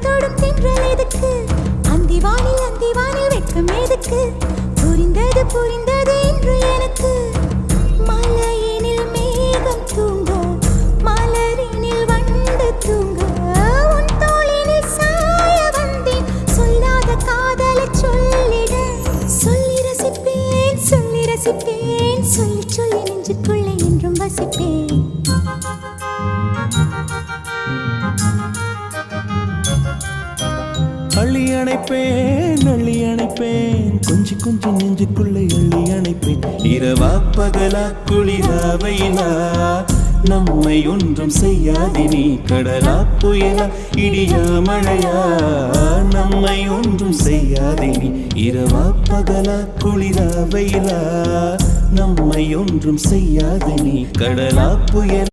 தோடும் வந்து தென்றல் எதுக்கு? அந்தி அந்திவானி அந்தி வானில் வெட்கம் எதுக்கு? புரிந்தது புரிந்தது என்று எனக்கு. மலையினில் மேகம் தூங்க மலரினில் வண்டு தூங்கும் உன் தோளினில் சாய வந்தேன். சொல்லாத காதலை சொல்லிட. சொல்லி ரசிப்பேன் சொல்லி ரசிப்பேன். சொல்லி சொல்லி நெஞ்சுக்குள்ளே என்றும் வசிப்பேன். அள்ளி அணைப்பேன் அள்ளி அணைப்பேன். கொஞ்சி கொஞ்சி நெஞ்சுக்குள்ளே அள்ளி அணைப்பேன். இரவா பகலா குளிராவையிலா நம்மை ஒன்றும் செய்யாதி நீ கடலா புயலா இடியா மழையா நம்மை ஒன்றும் செய்யாதி நீ இரவா பகலா குளிராவையிலா நம்மை ஒன்றும் செய்யாதி நீ கடலா புயல்.